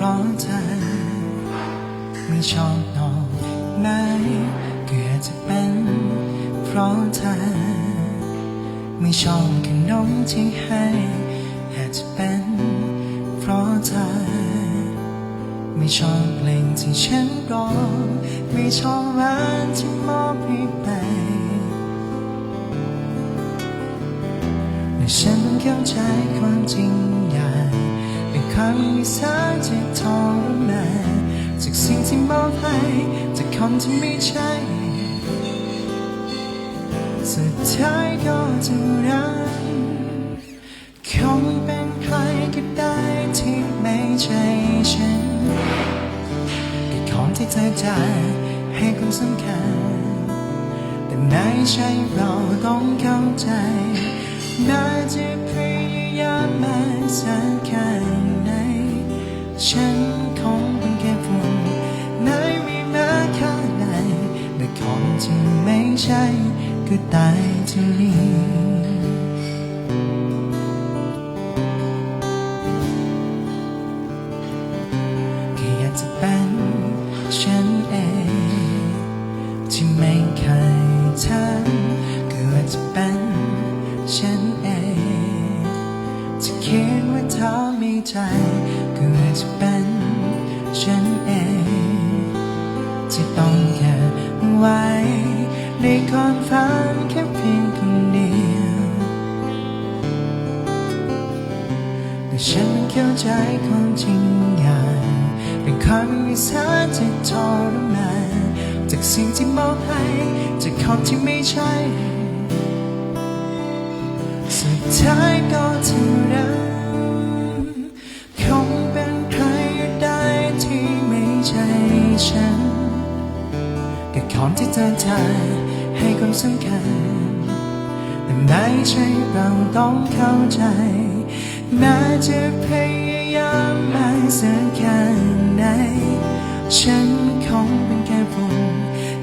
เพราะเธอ ไม่ชอบนอนไหนก็อจะเป็น เพราะเธอ ไม่ชอบขนมที่ให้อยากจะเป็น เพราะเธอ ไม่ชอบเพลงที่ฉันร้องไม่ชอบร้านที่มอบให้ไปแต่ฉันเข้าใจความจริงอย่าง เป็นคำวิสาที่ทรมานจากสิ่งที่มอบให้จากคำที่ไม่ใช่ สุดท้ายก็จะรักคงเป็นใครก็ได้ที่ไม่ใช่ฉันแค่ของที่เธอจะให้ความสำคัญ แต่ไม่ใช่เราต้องเข้าใจน่าจะพยายามมาสักแค่ไหน ฉันคงเป็นแค่ฝุ่นในไม่มากแค่ไหนแต่ของที่ไม่ใช่ก็ตายเท่นี้แค่อยากจะเป็นฉันเองที่ไม่เคยทำก็อาจจะเป็นฉันเองที่คิดว่าเธอมีใจก็ อาจจะเป็นฉันเองที่ต้องแค่ไว้ในความฝันแค่เพียงคนเดียวแต่ฉันเข้าใจความจริงอย่างเป็นความวิสาที่ทรมานจากสิ่งที่มอบให้จากคำที่ไม่ใช่สุดท้ายก็เท่า แต่ของที่เธอทายให้ความสำคัญแต่ไม่ใช่เราต้องเข้าใจน่าจะพยายามมากสักแค่ไหนฉันคงเป็นแค่ฝุ่น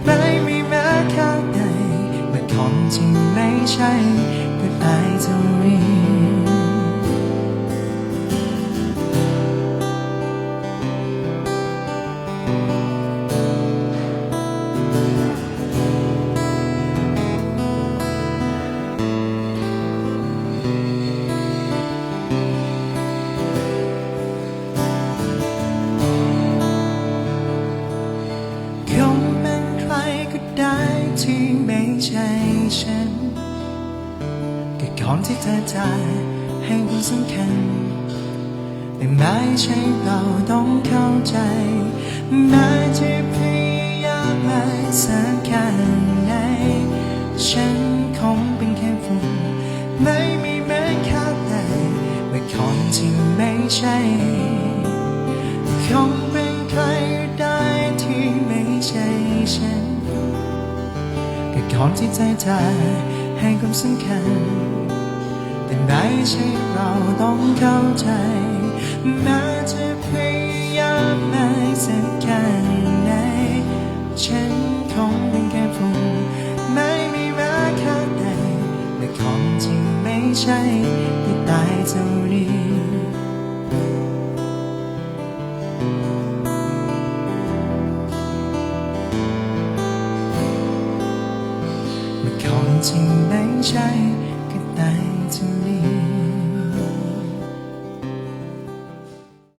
ไม่มีแม้ค่าใดเมื่อของที่ไม่ใช่ ได้ที่ไม่ใช่ฉันกับของที่เธอจะให้ความสำคัญแต่ไม่ใช่เราต้องเข้าใจแม้จะพยายามมากสักแค่ไหนฉันคงเป็นแค่ฝุ่นไม่มีแม้ค่าใดเมื่คนที่ไม่ใช่คงเป็นใครได้ที่ไม่ใช่ฉัน ก่อนที่ใจจะให้ความสำคัญ แต่ไหนใช่เราต้องเข้าใจแม้จะพยายามไม่สักแค่ไหนฉันคงเป็นแค่ผู้ไม่มีราคาใดแต่ของที่ไม่ใช่ ของจริงไม่ใช่ก็ได้จะมี